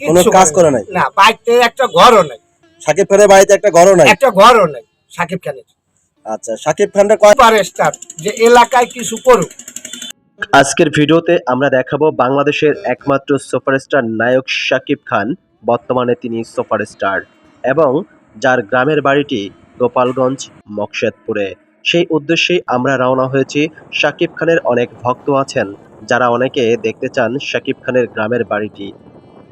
কোনো কাজ করে নাই? না বাড়িতে একটা ঘরও নাই। সাকিব খানের বাড়িতে একটা ঘরও নাই? একটা ঘরও নাই সাকিব খানের। আচ্ছা সাকিব খানটা কয় সুপারস্টার যে এলাকায় কিছু করুক। আজকের ভিডিওতে আমরা দেখাবো বাংলাদেশের একমাত্র সুপারস্টার নায়ক শাকিব খান বর্তমানে তিনি সুপারস্টার এবং যার গ্রামের বাড়িটি গোপালগঞ্জ মকশেদপুরে সেই উদ্দেশ্যেই আমরা রওনা হয়েছি। শাকিব খানের অনেক ভক্ত আছেন যারা অনেকে দেখতে চান শাকিব খানের গ্রামের বাড়িটি।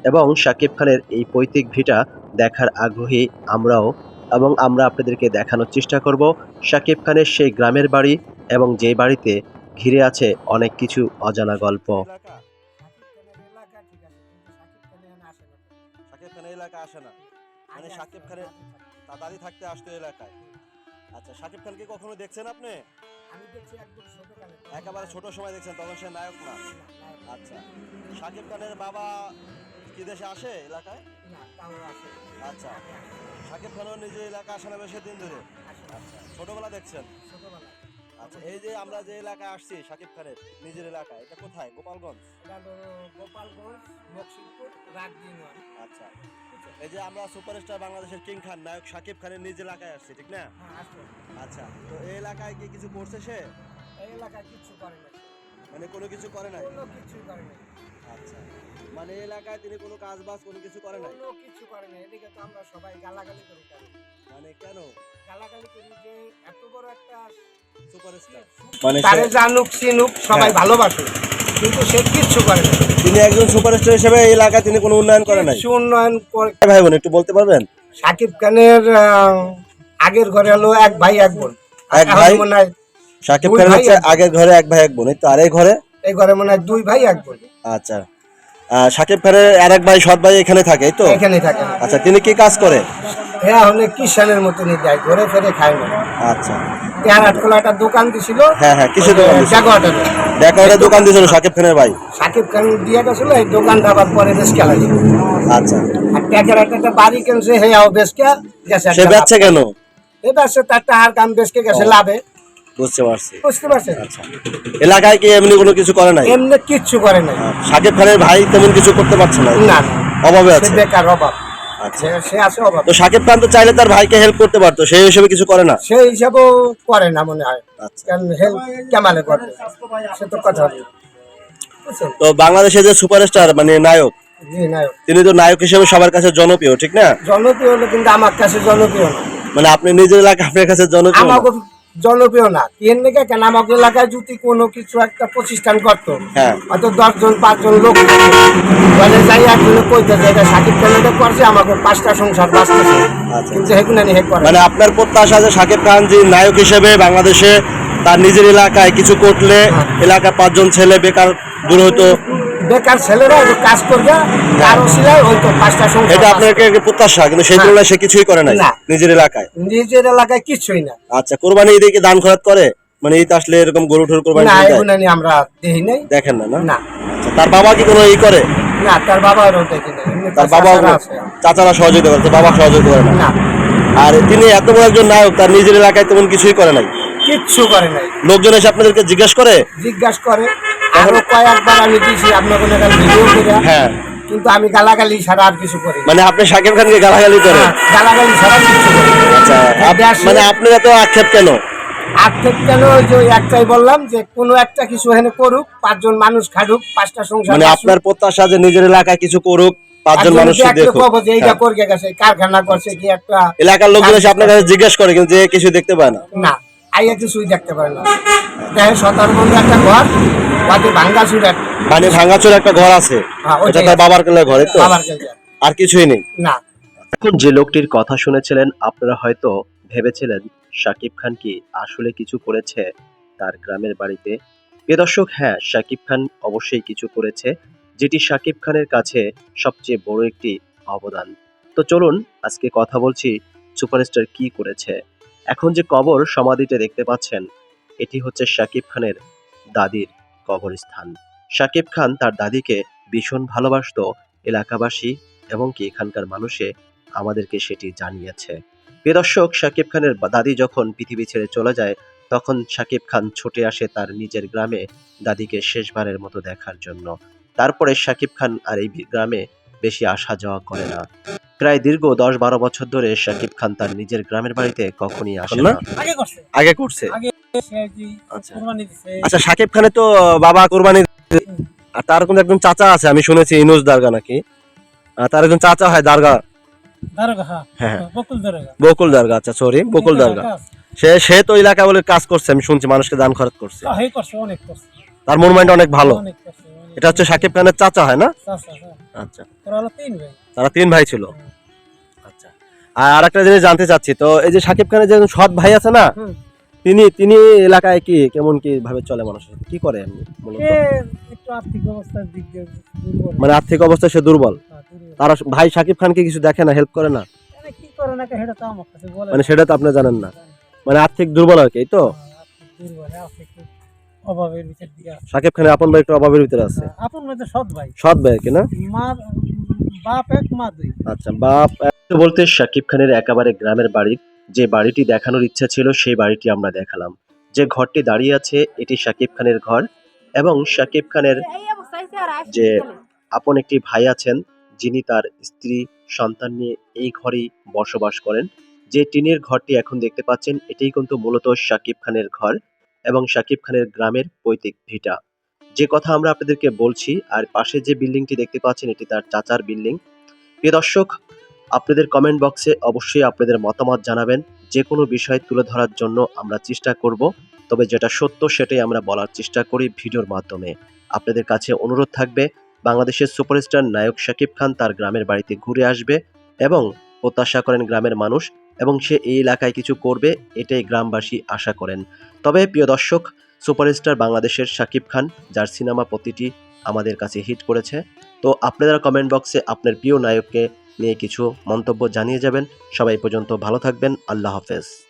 এবং শাকিব খানের এই পৈতৃক ভিটা দেখার আগ্রহী আমরাও এবং আমরা আপনাদেরকে দেখানোর চেষ্টা করব শাকিব খানের সেই গ্রামের বাড়ি এবং যে বাড়িতে ঘিরে আছে অনেক কিছু অজানা গল্প। এলাকা খানের এলাকা আসে না। মানে সাকিব খানের তার দাদি থাকতে আসতো এলাকায়। আচ্ছা সাকিব খানকে কখনো দেখছেন আপনি? আমি দেখছি একদম ছোটকালে। একেবারে ছোট সময় দেখছেন তখন সে নায়ক না। আচ্ছা সাকিব খানের বাবা কি দেশে আসে এলাকায়? না আচ্ছা। সাকিব খানও নিজে এলাকা আসে না বেশি দিন ধরে? আচ্ছা ছোটবেলা দেখছেন? আচ্ছা এই যে আমরা যে এলাকায় আসছি সাকিব খানের নিজের এলাকায় এটা কোথায়? গোপালগঞ্জ? গোপালগঞ্জ মকসিদপুর আচ্ছা। এই যে আমরা সুপারস্টার বাংলাদেশের কিং খান নায়ক সাকিব খানের নিজ এলাকায় আসছি ঠিক না? হ্যাঁ আচ্ছা তো এই এলাকায় কি কিছু করছে সে? এই এলাকায় কিচ্ছু করে না মানে কোনো কিছু করে নাই কোনো কিছু করে না। আচ্ছা। মানে এলাকায় তিনি কোনো কাজ বাজ কোনো কিছু করে নাই? কোনো কিছু করে না এদিকে তো আমরা সবাই গালাগালি করি কেন মানে কেন? গালাগালি করি যে এত বড় একটা সুপারস্টার। মানে তারে জানুক চিনুক সবাই হ্যাঁ। ভালোবাসে। কিন্তু সে কিচ্ছু করে না তিনি একজন সুপারস্টার হিসেবে এই এলাকায় তিনি কোনো উন্নয়ন করে নাই? কিছু উন্নয়ন করে ভাই বোন একটু বলতে পারবেন? সাকিব খানের আগের ঘরে হলো এক ভাই এক বোন। এক ভাই? মনে হয় সাকিব দুই খান ভাই হচ্ছে আগের ঘরে এক ভাই এক বোন। এই তো আর এই ঘরে? এই ঘরে মনে হয় দুই ভাই এক বোন। আচ্ছা। সাকিব খানের আর এক ভাই সৎ ভাই এখানে থাকে তো? এখানে থাকে। আচ্ছা তিনি কি কাজ করে? হ্যাঁ হলে কিষানের মতনই যায় ঘরে ফেরে খায় না। আচ্ছা। একটা দোকান দিছিল। হ্যাঁ হ্যাঁ কিসের দোকান জাগোয়াটা একটা দোকান দিয়েছিল সাকিব খানের ভাই? সাকিব খান দিয়ে গেছিল এই দোকানটা আবার পরে বেশ খেলা আচ্ছা। আর ট্যাকের একটা বাড়ি কিনছে হে আও বেশ গেছে সে বেচছে কেন? এই বেচছে তার টাহার কাম বেশকে গেছে। লাভে। বুঝতে পারছি। বুঝতে পারছেন আচ্ছা। এলাকায় কি এমনি কোনো কিছু করে নাই? এমনি কিচ্ছু করে নাই। সাকিব খানের ভাই তেমন কিছু করতে পারছে না? না অভাবে আছে। বেকার অভাব। আচ্ছা। সে- সে আছে অভাব। তো সাকিব খান তো চাইলে তার ভাইকে হেল্প করতে পারতো সেই হিসেবে কিছু করে না? সেই হিসাবেও করে না মনে হয়। আচ্ছা। কারণ হেল্প কেমালে করবে সে তো কথা তো বাংলাদেশে যে সুপারস্টার মানে নায়ক নায়ক। তিনি তো নায়ক হিসেবে সবার কাছে জনপ্রিয় ঠিক না? জনপ্রিয় হলো কিন্তু আমার কাছে জনপ্রিয় না। মানে আপনি নিজের এলাকা আপনার কাছে জনপ্রিয় জনপ্রিয় না। কেন থেকে কেন আমাকে এলাকায় যদি কোনো কিছু একটা প্রতিষ্ঠান করতো হ্যাঁ। হয়তো দশজন পাঁচজন লোক বলে যাই একজনে কইতে এটা সাকিব খান এটা করছে আমাকে পাঁচটা সংসার বাঁচতেছে। আচ্ছা। কিন্তু হেগুনা নিয়ে করে। মানে আপনার প্রত্যাশা যে সাকিব খান যে নায়ক হিসেবে বাংলাদেশে তার নিজের এলাকায় কিছু করলে হ্যাঁ। এলাকার পাঁচজন ছেলে বেকার দূর হতো বেকার ছেলেরা কাজ করবে কারও সিলাই হয়তো পাঁচটা এটা আপনার প্রত্যাশা? কিন্তু সেই। তুলনায় সে কিছুই করে নাই। নিজের এলাকায়? নিজের এলাকায় কিছুই না। আচ্ছা কোরবানি দান খরচ করে? মানে আসলে এরকম গরু ঠুর কোরবানি না? এগুলো আমরা দেখি নাই। দেখেন না না? আচ্ছা, তার বাবা কি কোনো ই করে? না তার বাবারও দেখি না তার তার বাবা চাচারা সহযোগিতা করে বাবা সহযোগিতা করে না? না। আর তিনি এত বড় একজন নায়ক তার নিজের এলাকায় তেমন কিছুই করে নাই? কিচ্ছু করে নাই। লোকজন এসে আপনাদেরকে জিজ্ঞেস করে? জিজ্ঞাসা করে। আরও কয়েকবার আমি দিয়েছি আপনার কোনো ভিডিও করে। হ্যাঁ। কিন্তু আমি গালাগালি ছাড়া আর কিছু করি মানে আপনি সাকিব খানকে গালাগালি করে হ্যাঁ, গালাগালি ছাড়া কিছু করি আচ্ছা মানে আপনার এত আক্ষেপ কেন? আর্থিক কেন? যে একটাই বললাম যে কোনো একটা কিছু এখানে করুক পাঁচজন মানুষ খাটুক পাঁচটা সংসার মানে আপনার প্রত্যাশা যে নিজের এলাকায় কিছু করুক পাঁচজন দেখুক। যে এইটা হ্যাঁ। গেছে কারখানা করছে কি একটা এলাকার লোকজন এসে আপনার কাছে জিজ্ঞেস করে কিন্তু যে কিছু দেখতে পায় না। না। আইয়া কিছুই দেখতে পারে না। দেখে সতার বন্ধু একটা ঘর বাকি ভাঙ্গা চুর এক মানে ভাঙাচোর একটা ঘর আছে। হ্যাঁ, এটা তার। বাবার কেলে ঘরে তো? বাবার আর কিছুই নেই? না। এখন যে লোকটির কথা শুনেছিলেন আপনারা হয়তো ভেবেছিলেন শাকিব খান কি আসলে কিছু করেছে তার গ্রামের বাড়িতে? প্রিয় দর্শক হ্যাঁ শাকিব খান অবশ্যই কিছু করেছে যেটি শাকিব খানের কাছে সবচেয়ে বড় একটি অবদান। তো চলুন আজকে কথা বলছি সুপারস্টার কি করেছে। এখন যে কবর সমাধিতে দেখতে পাচ্ছেন, এটি হচ্ছে শাকিব খানের দাদির কবরস্থান। শাকিব খান তার দাদিকে ভীষণ ভালোবাসতো এলাকাবাসী এবং কি এখানকার মানুষে আমাদেরকে সেটি জানিয়েছে। দর্শক শাকিব খানের দাদি যখন পৃথিবী ছেড়ে চলে যায়, তখন শাকিব খান ছুটে আসে তার নিজের গ্রামে দাদিকে শেষবারের মতো দেখার জন্য। তারপরে শাকিব খান আর এই গ্রামে বেশি আসা যাওয়া করে না। প্রায় দীর্ঘ দশ বারো বছর ধরে শাকিব খান তার নিজের গ্রামের বাড়িতে কখনই আসে না? আগে করছে। আগে করছে? আগে সে আর কি আচ্ছা। আচ্ছা সাকিব খানের তো বাবা কোরবানি আর তার কোন একজন চাচা আছে আমি শুনেছি ইনুস দারগা নাকি। আর তার একজন চাচা হয় দারগা। দারোগা হ্যাঁ। হ্যাঁ বকুল দারোগা। দারগা আচ্ছা সরি বকুল দারগা সে সে তো এলাকা বলে কাজ করছে আমি শুনছি মানুষকে দান খরচ করছে। হ্যাঁ এই করছে অনেক করছে। তার মন মাইন্ড অনেক ভালো। অনেক করছে অনেক। এটা হচ্ছে সাকিব খানের চাচা হয় না? হ্যাঁ। আচ্ছা। তিন ভাই। তারা তিন ভাই ছিল। আচ্ছা। আর একটা জিনিস জানতে চাচ্ছি তো এই যে সাকিব খানের যে সৎ ভাই আছে না তিনি তিনি এলাকায় কি কেমন কি ভাবে চলে মানুষের কি করে এমনি মূলত সে একটু আর্থিক অবস্থার দিক দিয়ে মানে আর্থিক অবস্থা সে দুর্বল। হ্যাঁ, তারা ভাই সাকিব খানকে কিছু দেখে না হেল্প করে না? মানে কি করে না সেটা তো আমার কাছে বলে মানে সেটা তো আপনি জানেন না। মানে আর্থিক দুর্বল আর কি তো? হ্যাঁ, আর্থিক অভাবের ভিতর দিকে সাকিব খানের আপন ভাই একটু অভাবের ভিতরে আছে। হ্যাঁ, আপন মধ্যে সৎ ভাই। সৎ ভাই কি না? মা বাপ এক মা দুই আচ্ছা বাপ বলতে শাকিব খানের একেবারে গ্রামের বাড়ির যে বাড়িটি দেখানোর ইচ্ছা ছিল সেই বাড়িটি আমরা দেখালাম। যে ঘরটি দাঁড়িয়ে আছে এটি শাকিব খানের ঘর এবং শাকিব খানের যে আপন একটি ভাই আছেন যিনি তার স্ত্রী সন্তান নিয়ে এই ঘরেই বসবাস করেন। যে টিনের ঘরটি এখন দেখতে পাচ্ছেন এটাই কিন্তু মূলত শাকিব খানের ঘর এবং শাকিব খানের গ্রামের পৈতৃক ভিটা। যে কথা আমরা আপনাদেরকে বলছি, আর পাশে যে বিল্ডিংটি দেখতে পাচ্ছেন, এটি তার চাচার বিল্ডিং। প্রিয় দর্শক, আপনাদের কমেন্ট বক্সে অবশ্যই আপনাদের মতামত জানাবেন। যে কোনো বিষয় তুলে ধরার জন্য আমরা চেষ্টা করব, তবে যেটা সত্য সেটাই আমরা বলার চেষ্টা করি ভিডিওর মাধ্যমে। আপনাদের কাছে অনুরোধ থাকবে, বাংলাদেশের সুপারস্টার নায়ক শাকিব খান তার গ্রামের বাড়িতে ঘুরে আসবে এবং প্রত্যাশা করেন গ্রামের মানুষ এবং সে এই এলাকায় কিছু করবে, এটাই গ্রামবাসী আশা করেন। তবে প্রিয় দর্শক সুপারস্টার বাংলাদেশের শাকিব খান, যার সিনেমা প্রতিটি আমাদের কাছে হিট করেছে। তো আপনারা কমেন্ট বক্সে আপনার প্রিয় নায়ককে নিয়ে কিছু মন্তব্য জানিয়ে যাবেন। সবাই পর্যন্ত ভালো থাকবেন। আল্লাহ হাফেজ।